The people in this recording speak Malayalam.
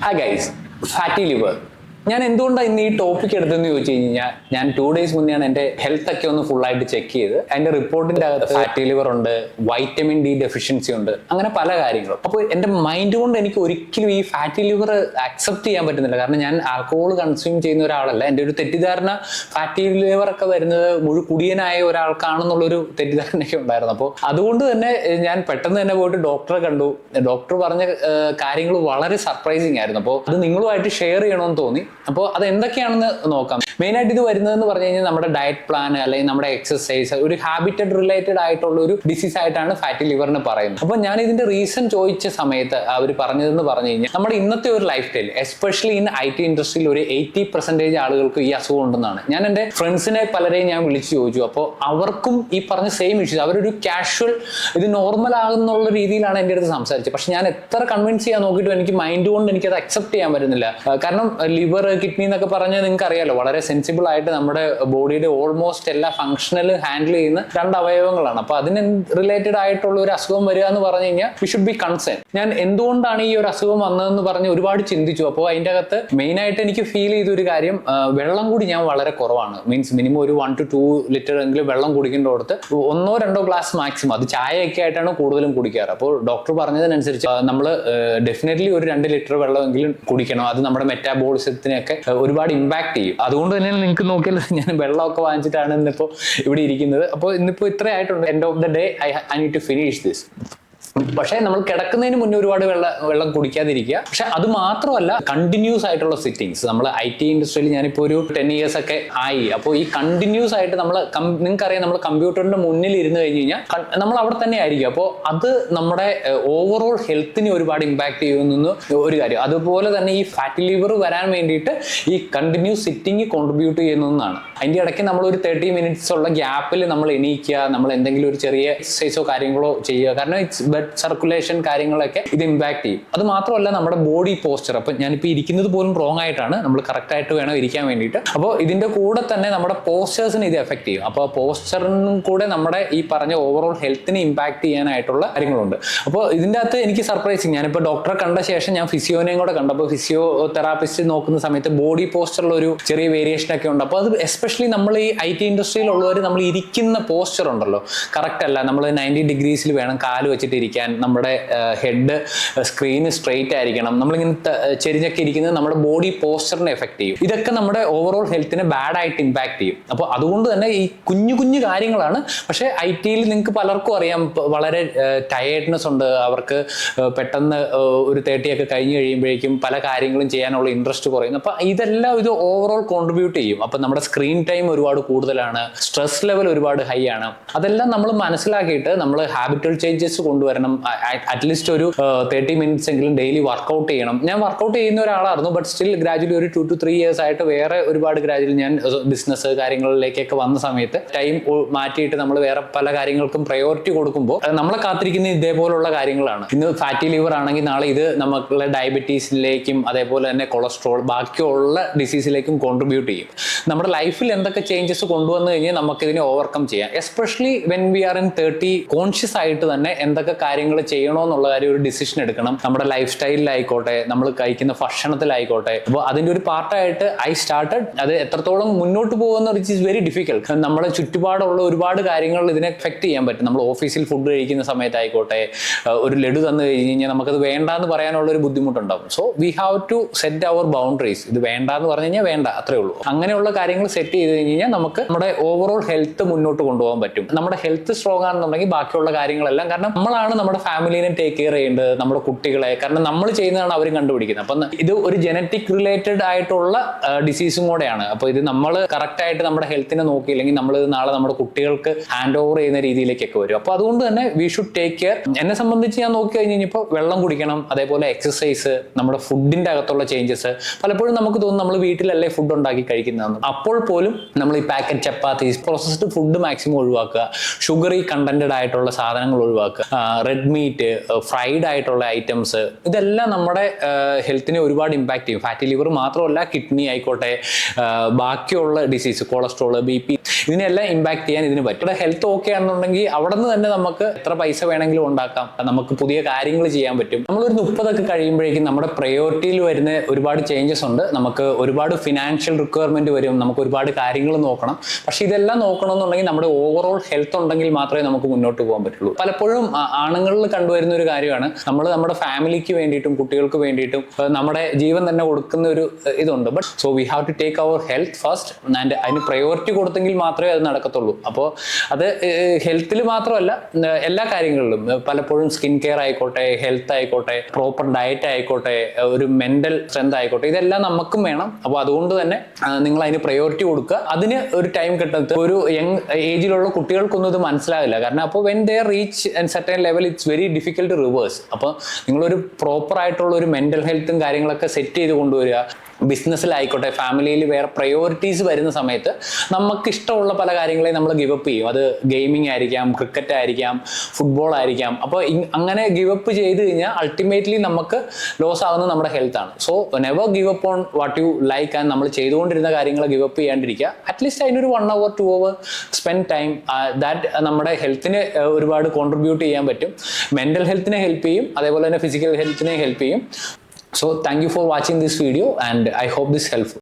ഹായ് ഗൈസ് ഫാറ്റി ലിവർ ഞാൻ എന്തുകൊണ്ടാണ് ഇന്ന് ഈ ടോപ്പിക് എടുത്തെന്ന് ചോദിച്ചു കഴിഞ്ഞാൽ ഞാൻ ടു ഡേയ്സ് മുന്നെയാണ് എന്റെ ഹെൽത്ത് ഒക്കെ ഒന്ന് ഫുൾ ആയിട്ട് ചെക്ക് ചെയ്ത്. അതിന്റെ റിപ്പോർട്ടിന്റെ അകത്ത് ഫാറ്റി ലിവർ ഉണ്ട് വൈറ്റമിൻ ഡി ഡെഫിഷ്യൻസി ഉണ്ട് അങ്ങനെ പല കാര്യങ്ങളും. അപ്പോൾ എന്റെ മൈൻഡ് കൊണ്ട് എനിക്ക് ഒരിക്കലും ഈ ഫാറ്റി ലിവർ അക്സെപ്റ്റ് ചെയ്യാൻ പറ്റുന്നില്ല. കാരണം ഞാൻ ആൽക്കഹോൾ കൺസ്യൂം ചെയ്യുന്ന ഒരാളല്ല. എന്റെ ഒരു തെറ്റിദ്ധാരണ ഫാറ്റി ലിവർ ഒക്കെ വരുന്നത് മുഴു കുടിയനായ ഒരാൾക്കാണെന്നുള്ളൊരു തെറ്റിദ്ധാരണയൊക്കെ ഉണ്ടായിരുന്നു. അപ്പോൾ അതുകൊണ്ട് തന്നെ ഞാൻ പെട്ടെന്ന് തന്നെ പോയിട്ട് ഡോക്ടറെ കണ്ടു. ഡോക്ടർ പറഞ്ഞ കാര്യങ്ങൾ വളരെ സർപ്രൈസിങ് ആയിരുന്നു. അപ്പോൾ അത് നിങ്ങളുമായിട്ട് ഷെയർ ചെയ്യണമെന്ന് തോന്നി. അപ്പോൾ അത് എന്തൊക്കെയാണെന്ന് നോക്കാം. മെയിൻ ആയിട്ട് ഇത് വരുന്നതെന്ന് പറഞ്ഞു കഴിഞ്ഞാൽ നമ്മുടെ ഡയറ്റ് പ്ലാൻ അല്ലെങ്കിൽ നമ്മുടെ എക്സസൈസ് ഒരു ഹാബിറ്റഡ് റിലേറ്റഡ് ആയിട്ടുള്ള ഒരു ഡിസീസ് ആയിട്ടാണ് ഫാറ്റി ലിവറിന് പറയുന്നത്. അപ്പോൾ ഞാൻ ഇതിന്റെ റീസൺ ചോദിച്ച സമയത്ത് അവർ പറഞ്ഞതെന്ന് പറഞ്ഞു കഴിഞ്ഞാൽ നമ്മുടെ ഇന്നത്തെ ഒരു lifestyle especially in I T ഇൻഡസ്ട്രിയിൽ ഒരു എയ്റ്റി പെർസെന്റേജ് ആളുകൾക്ക് ഈ അസുഖം ഉണ്ടെന്നാണ്. ഞാൻ എന്റെ ഫ്രണ്ട്സിനെ പലരെയും ഞാൻ വിളിച്ചു ചോദിച്ചു. അപ്പോൾ അവർക്കും ഈ പറഞ്ഞ സെയിം ഇഷ്യൂസ് അവരൊരു കാഷ്വൽ ഇത് നോർമൽ ആകുന്നുള്ള രീതിയിലാണ് എന്റെ അടുത്ത് സംസാരിച്ചത്. പക്ഷെ ഞാൻ എത്ര കൺവിൻസ് ചെയ്യാൻ നോക്കിയിട്ടും എനിക്ക് മൈൻഡ് കൊണ്ട് എനിക്ക് അത് അക്സെപ്റ്റ് ചെയ്യാൻ പറ്റുന്നില്ല. കാരണം ലിവർ കിഡ്നി എന്നൊക്കെ പറഞ്ഞാൽ നിങ്ങൾക്ക് അറിയാലോ വളരെ സെൻസിബിൾ ആയിട്ട് നമ്മുടെ ബോഡിയുടെ ഓൾമോസ്റ്റ് എല്ലാ ഫംഗ്ഷനൽ ഹാൻഡിൽ ചെയ്യുന്ന രണ്ട് അവയവങ്ങളാണ്. അപ്പൊ അതിന് റിലേറ്റഡ് ആയിട്ടുള്ള ഒരു അസുഖം വരിക എന്ന് പറഞ്ഞു കഴിഞ്ഞാൽ വി ഷുഡ് ബി കൺസേൺ ഞാൻ എന്തുകൊണ്ടാണ് ഈ ഒരു അസുഖം വന്നതെന്ന് പറഞ്ഞ് ഒരുപാട് ചിന്തിച്ചു. അപ്പോൾ അതിന്റെ അകത്ത് മെയിൻ ആയിട്ട് എനിക്ക് ഫീൽ ചെയ്ത ഒരു കാര്യം വെള്ളം കൂടി ഞാൻ വളരെ കുറവാണ്. മീൻസ് മിനിമം ഒരു വൺ ടു ടു ലിറ്റർ എങ്കിലും വെള്ളം കുടിക്കേണ്ടടുത്ത് ഒന്നോ രണ്ടോ ഗ്ലാസ് മാക്സിമം അത് ചായയൊക്കെ ആയിട്ടാണ് കൂടുതലും കുടിക്കാറ്. അപ്പോൾ ഡോക്ടർ പറഞ്ഞതിനനുസരിച്ച് നമ്മൾ ഡെഫിനറ്റ്ലി ഒരു രണ്ട് ലിറ്റർ വെള്ളമെങ്കിലും കുടിക്കണം. അത് നമ്മുടെ മെറ്റാബോളിസത്തിനെയൊക്കെ ആ, ഒരുപാട് ഇമ്പാക്ട് ചെയ്യും. അതുകൊണ്ട് തന്നെ നിങ്ങൾക്ക് നോക്കിയാൽ ഞാൻ വെള്ളമൊക്കെ വാങ്ങിച്ചിട്ടാണ് ഇന്നിപ്പോൾ ഇവിടെ ഇരിക്കുന്നത്. അപ്പോൾ ഇന്നിപ്പോൾ ഇത്ര ആയിട്ടുണ്ട് end of the day I I need to finish this പക്ഷേ നമ്മൾ കിടക്കുന്നതിന് മുന്നേ ഒരുപാട് വെള്ളം വെള്ളം കുടിക്കാതിരിക്കുക. പക്ഷെ അത് മാത്രമല്ല കണ്ടിന്യൂസ് ആയിട്ടുള്ള സിറ്റിങ്സ് നമ്മൾ ഐ ടി ഇൻഡസ്ട്രിയിൽ ഞാനിപ്പോൾ ഒരു ടെൻ ഇയേഴ്സ് ഒക്കെ ആയി. അപ്പോൾ ഈ കണ്ടിന്യൂസ് ആയിട്ട് നമ്മൾ നിങ്ങൾക്കറിയാം നമ്മൾ കമ്പ്യൂട്ടറിന്റെ മുന്നിൽ ഇരുന്ന് കഴിഞ്ഞ് കഴിഞ്ഞാൽ നമ്മൾ അവിടെ തന്നെ ആയിരിക്കും. അപ്പോൾ അത് നമ്മുടെ ഓവറോൾ ഹെൽത്തിന് ഒരുപാട് ഇമ്പാക്ട് ചെയ്യുമെന്ന് ഒരു കാര്യം. അതുപോലെ തന്നെ ഈ ഫാറ്റി ലിവർ വരാൻ വേണ്ടിയിട്ട് ഈ കണ്ടിന്യൂസ് സിറ്റിംഗ് കോൺട്രിബ്യൂട്ട് ചെയ്യുന്നതാണ് അതിന്റെ ഇടയ്ക്ക് നമ്മൾ ഒരു തേർട്ടി മിനിറ്റ്സ് ഉള്ള ഗ്യാപ്പിൽ നമ്മൾ എണീക്കുക നമ്മൾ എന്തെങ്കിലും ഒരു ചെറിയ എക്സസൈസോ കാര്യങ്ങളോ ചെയ്യുക. കാരണം ഇറ്റ്സ് ബ്ലഡ് സർക്കുലേഷൻ കാര്യങ്ങളൊക്കെ ഇത് ഇമ്പാക്ട് ചെയ്യും. അത് മാത്രമല്ല നമ്മുടെ ബോഡി പോസ്റ്റർ അപ്പം ഞാനിപ്പോൾ ഇരിക്കുന്നത് പോലും റോങ് ആയിട്ടാണ്. നമ്മൾ കറക്റ്റ് ആയിട്ട് വേണം ഇരിക്കാൻ വേണ്ടിയിട്ട്. അപ്പോൾ ഇതിന്റെ കൂടെ തന്നെ നമ്മുടെ പോസ്റ്റേഴ്സിന് ഇത് എഫക്ട് ചെയ്യും. അപ്പോൾ പോസ്റ്ററിനും കൂടെ നമ്മുടെ ഈ പറഞ്ഞ ഓവറോൾ ഹെൽത്തിനെ ഇമ്പാക്ട് ചെയ്യാനായിട്ടുള്ള കാര്യങ്ങളുണ്ട്. അപ്പോൾ ഇതിന്റെ അകത്ത് എനിക്ക് സർപ്രൈസിങ് ഞാനിപ്പോൾ ഡോക്ടറെ കണ്ട ശേഷം ഞാൻ ഫിസിയോനെയും കൂടെ കണ്ടു അപ്പോൾ ഫിസിയോ തെറാപ്പിസ്റ്റ് നോക്കുന്ന സമയത്ത് ബോഡി പോസ്റ്ററിൽ ഒരു ചെറിയ വേരിയേഷൻ ഒക്കെ ഉണ്ട്. അപ്പോൾ അത് എസ്പെഷ്യലി നമ്മൾ ഈ ഐ ടി ഇൻഡസ്ട്രിയിലുള്ളവർ നമ്മൾ ഇരിക്കുന്ന പോസ്റ്റർ ഉണ്ടല്ലോ. കറക്റ്റ് അല്ല. നമ്മൾ നയന്റി ഡിഗ്രീസിൽ വേണം കാൽ വെച്ചിട്ട് ഇരിക്കാൻ നമ്മുടെ ഹെഡ് സ്ക്രീന് സ്ട്രെയിറ്റ് ആയിരിക്കണം. നമ്മളിങ്ങനെ ചെരിഞ്ഞൊക്കെ ഇരിക്കുന്നത് നമ്മുടെ ബോഡി പോസ്റ്ററിനെ എഫക്ട് ചെയ്യും. ഇതൊക്കെ നമ്മുടെ ഓവറോൾ ഹെൽത്തിനെ ബാഡ് ആയിട്ട് ഇമ്പാക്ട് ചെയ്യും. അപ്പോൾ അതുകൊണ്ട് തന്നെ ഈ കുഞ്ഞു കുഞ്ഞു കാര്യങ്ങളാണ്. പക്ഷേ ഐ ടിയിൽ നിങ്ങൾക്ക് പലർക്കും അറിയാം വളരെ ടയേർഡ്നെസ് ഉണ്ട്. അവർക്ക് പെട്ടെന്ന് ഒരു തേർട്ടിയൊക്കെ കഴിഞ്ഞ് കഴിയുമ്പോഴേക്കും പല കാര്യങ്ങളും ചെയ്യാനുള്ള ഇൻട്രസ്റ്റ് കുറയുന്നു അപ്പോൾ ഇതെല്ലാം ഇത് ഓവറോൾ കോൺട്രിബ്യൂട്ട് ചെയ്യും. അപ്പോൾ നമ്മുടെ സ്ക്രീൻ ടൈം ഒരുപാട് കൂടുതലാണ്. സ്ട്രെസ് ലെവൽ ഒരുപാട് ഹൈ ആണ്. അതെല്ലാം നമ്മൾ മനസ്സിലാക്കിയിട്ട് നമ്മൾ ഹാബിറ്റൽ ചേഞ്ചസ് കൊണ്ടുവരണം. അറ്റ്ലീസ്റ്റ് ഒരു തേർട്ടി മിനിറ്റ്സ് എങ്കിലും ഡെയിലി വർക്കൗട്ട് ചെയ്യണം. ഞാൻ വർക്കൗട്ട് ചെയ്യുന്ന ഒരാളായിരുന്നു ബട്ട് സ്റ്റിൽ ഗ്രാജുവലി ഒരു ടു ടു ത്രീ ഇയേഴ്സ് ആയിട്ട് വേറെ ഒരുപാട് ഗ്രാജുവലി ഞാൻ ബിസിനസ് കാര്യങ്ങളിലേക്കൊക്കെ വന്ന സമയത്ത് ടൈം മാറ്റിയിട്ട് നമ്മൾ വേറെ പല കാര്യങ്ങൾക്കും പ്രയോറിറ്റി കൊടുക്കുമ്പോൾ നമ്മളെ കാത്തിരിക്കുന്ന ഇതേപോലുള്ള കാര്യങ്ങളാണ്. ഇന്ന് ഫാറ്റി ലിവർ ആണെങ്കിൽ നാളെ ഇത് നമുക്കുള്ള ഡയബറ്റീസിലേക്കും അതേപോലെ തന്നെ കൊളസ്ട്രോൾ ബാക്കിയുള്ള ഡിസീസിലേക്കും കോൺട്രിബ്യൂട്ട് ചെയ്യും. നമ്മുടെ ലൈഫിൽ എന്തൊക്കെ ചേഞ്ചസ് കൊണ്ടുവന്നു കഴിഞ്ഞാൽ നമുക്ക് ഇതിനെ ഓവർകം ചെയ്യാം. Especially when we are in thirty conscious ആയിട്ട് തന്നെ എന്തൊക്കെ കാര്യങ്ങൾ ചെയ്യണോ എന്നുള്ള കാര്യം ഒരു ഡിസിഷൻ എടുക്കണം. നമ്മുടെ ലൈഫ് സ്റ്റൈലിലായിക്കോട്ടെ നമ്മൾ കഴിക്കുന്ന ഭക്ഷണത്തിലായിക്കോട്ടെ. അപ്പോൾ അതിന്റെ ഒരു പാർട്ടായിട്ട് ഐ സ്റ്റാർട്ടഡ് അത് എത്രത്തോളം മുന്നോട്ട് പോകുന്ന വിച്ച് ഇസ് വെരി ഡിഫിക്കൽട്ട് നമ്മുടെ ചുറ്റുപാടുള്ള ഒരുപാട് കാര്യങ്ങൾ ഇതിനെ എഫക്ട് ചെയ്യാൻ പറ്റും. നമ്മൾ ഓഫീസിൽ ഫുഡ് കഴിക്കുന്ന സമയത്തായിക്കോട്ടെ ഒരു ലഡു തന്നു കഴിഞ്ഞ് കഴിഞ്ഞാൽ നമുക്കത് വേണ്ട എന്ന് പറയാനുള്ള ഒരു ബുദ്ധിമുട്ടുണ്ടാവും. So we have to set our boundaries ഇത് വേണ്ട എന്ന് പറഞ്ഞു കഴിഞ്ഞാൽ വേണ്ട അത്രേ ഉള്ളൂ. അങ്ങനെയുള്ള കാര്യങ്ങൾ സെറ്റ് ചെയ്ത് കഴിഞ്ഞ് കഴിഞ്ഞാൽ നമുക്ക് നമ്മുടെ ഓവറോൾ ഹെൽത്ത് മുന്നോട്ട് കൊണ്ടുപോകാൻ പറ്റും. നമ്മുടെ ഹെൽത്ത് സ്ട്രോങ് ആണെന്നുണ്ടെങ്കിൽ ബാക്കിയുള്ള കാര്യങ്ങളെല്ലാം കാരണം നമ്മളാണ് നമ്മുടെ ഫാമിലിനെ ടേക്ക് കെയർ ചെയ്യേണ്ടത് നമ്മുടെ കുട്ടികളെ. കാരണം നമ്മൾ ചെയ്യുന്നതാണ് അവരും കണ്ടുപിടിക്കുന്നത്. അപ്പം ഇത് ഒരു ജനറ്റിക് റിലേറ്റഡ് ആയിട്ടുള്ള ഡിസീസും കൂടെയാണ്. അപ്പോൾ ഇത് നമ്മൾ കറക്റ്റ് ആയിട്ട് നമ്മുടെ ഹെൽത്തിനെ നോക്കിയില്ലെങ്കിൽ നമ്മൾ ഇത് നാളെ നമ്മുടെ കുട്ടികൾക്ക് ഹാൻഡ് ഓവർ ചെയ്യുന്ന രീതിയിലേക്കൊക്കെ വരും. അപ്പോൾ അതുകൊണ്ട് തന്നെ വി ഷുഡ് ടേക്ക് കെയർ എന്നെ സംബന്ധിച്ച് ഞാൻ നോക്കി കഴിഞ്ഞ് കഴിഞ്ഞപ്പോൾ വെള്ളം കുടിക്കണം അതേപോലെ എക്സസൈസ് നമ്മുടെ ഫുഡിന്റെ അകത്തുള്ള ചേഞ്ചസ് പലപ്പോഴും നമുക്ക് തോന്നും നമ്മൾ വീട്ടിലല്ലേ ഫുഡ് ഉണ്ടാക്കി കഴിക്കുന്നതെന്ന്. അപ്പോൾ പോലും നമ്മൾ ഈ packet chapati processed food maximum ഒഴിവാക്കുക. ഷുഗറി കണ്ടന്റഡ് ആയിട്ടുള്ള സാധനങ്ങൾ ഒഴിവാക്കുക. റെഡ് മീറ്റ് ഫ്രൈഡ് ആയിട്ടുള്ള ഐറ്റംസ് ഇതെല്ലാം നമ്മുടെ ഹെൽത്തിനെ ഒരുപാട് ഇമ്പാക്ട് ചെയ്യും. ഫാറ്റി ലിവർ മാത്രമല്ല കിഡ്നി ആയിക്കോട്ടെ ബാക്കിയുള്ള ഡിസീസ് കൊളസ്ട്രോൾ ബി പി ഇതിനെല്ലാം ഇമ്പാക്ട് ചെയ്യാൻ ഇതിന് പറ്റും. ഇവിടെ ഹെൽത്ത് ഓക്കെ ആണെന്നുണ്ടെങ്കിൽ അവിടെ നിന്ന് തന്നെ നമുക്ക് എത്ര പൈസ വേണമെങ്കിലും ഉണ്ടാക്കാം. നമുക്ക് പുതിയ കാര്യങ്ങൾ ചെയ്യാൻ പറ്റും. നമ്മളൊരു മുപ്പതൊക്കെ കഴിയുമ്പോഴേക്കും നമ്മുടെ പ്രയോറിറ്റിയിൽ വരുന്ന ഒരുപാട് ചേഞ്ചസ് ഉണ്ട്. നമുക്ക് ഒരുപാട് ഫിനാൻഷ്യൽ റിക്വയർമെന്റ് വരും. നമുക്ക് ഒരുപാട് കാര്യങ്ങൾ നോക്കണം. പക്ഷെ ഇതെല്ലാം നോക്കണമെന്നുണ്ടെങ്കിൽ നമ്മുടെ ഓവറോൾ ഹെൽത്ത് ഉണ്ടെങ്കിൽ മാത്രമേ നമുക്ക് മുന്നോട്ട് പോകാൻ പറ്റുള്ളൂ. പലപ്പോഴും ആ, ആണുങ്ങളിൽ കണ്ടുവരുന്ന ഒരു കാര്യമാണ്. നമ്മൾ നമ്മുടെ ഫാമിലിക്ക് വേണ്ടിയിട്ടും കുട്ടികൾക്ക് വേണ്ടിയിട്ടും നമ്മുടെ ജീവൻ തന്നെ കൊടുക്കുന്ന ഒരു ഇതുണ്ട്. But so we have to take our health first and അതിന് പ്രയോറിറ്റി കൊടുത്തെങ്കിൽ മാത്രമേ അത് നടക്കത്തുള്ളൂ. അപ്പോൾ അത് ഹെൽത്തിൽ മാത്രമല്ല എല്ലാ കാര്യങ്ങളിലും പലപ്പോഴും സ്കിൻ കെയർ ആയിക്കോട്ടെ ഹെൽത്ത് ആയിക്കോട്ടെ പ്രോപ്പർ ഡയറ്റ് ആയിക്കോട്ടെ ഒരു മെന്റൽ സ്ട്രെങ്ത് ആയിക്കോട്ടെ ഇതെല്ലാം നമുക്കും വേണം. അപ്പോൾ അതുകൊണ്ട് തന്നെ നിങ്ങൾ അതിന് പ്രയോറിറ്റി കൊടുക്കുക. അതിന് ഒരു ടൈം കിട്ടുന്നത് ഒരു യങ് ഏജിലുള്ള കുട്ടികൾക്കൊന്നും ഇത് മനസ്സിലാവില്ല. കാരണം അപ്പോൾ when they reach and certain level it's very difficult reverse അപ്പോൾ നിങ്ങളൊരു പ്രോപ്പർ ആയിട്ടുള്ള ഒരു മെന്റൽ ഹെൽത്തും കാര്യങ്ങളൊക്കെ സെറ്റ് ചെയ്ത് കൊണ്ടുവരിക. ബിസിനസ്സിലായിക്കോട്ടെ ഫാമിലിയിൽ വേറെ പ്രയോറിറ്റീസ് വരുന്ന സമയത്ത് നമുക്ക് ഇഷ്ടമുള്ള പല കാര്യങ്ങളെയും നമ്മൾ ഗിവപ്പ് ചെയ്യും. അത് ഗെയിമിംഗ് ആയിരിക്കാം ക്രിക്കറ്റ് ആയിരിക്കാം ഫുട്ബോൾ ആയിരിക്കാം. അപ്പോൾ അങ്ങനെ ഗിവപ്പ് ചെയ്ത് കഴിഞ്ഞാൽ അൾട്ടിമേറ്റ്ലി നമുക്ക് ലോസ് ആവുന്നത് നമ്മുടെ ഹെൽത്താണ് so never give up on what you like and നമ്മൾ ചെയ്തുകൊണ്ടിരുന്ന കാര്യങ്ങൾ ഗിവ് അപ്പ് ചെയ്യാണ്ടിരിക്കുക അറ്റ്ലീസ്റ്റ് അതിനൊരു one hour two hour spend time that നമ്മുടെ ഹെൽത്തിന് ഒരുപാട് കോൺട്രിബ്യൂട്ട് ചെയ്യാൻ പറ്റും. മെന്റൽ ഹെൽത്തിനെ ഹെൽപ്പ് ചെയ്യും അതേപോലെ തന്നെ ഫിസിക്കൽ ഹെൽത്തിനെ ഹെൽപ്പ് ചെയ്യും. So thank you for watching this video and I hope this helpful.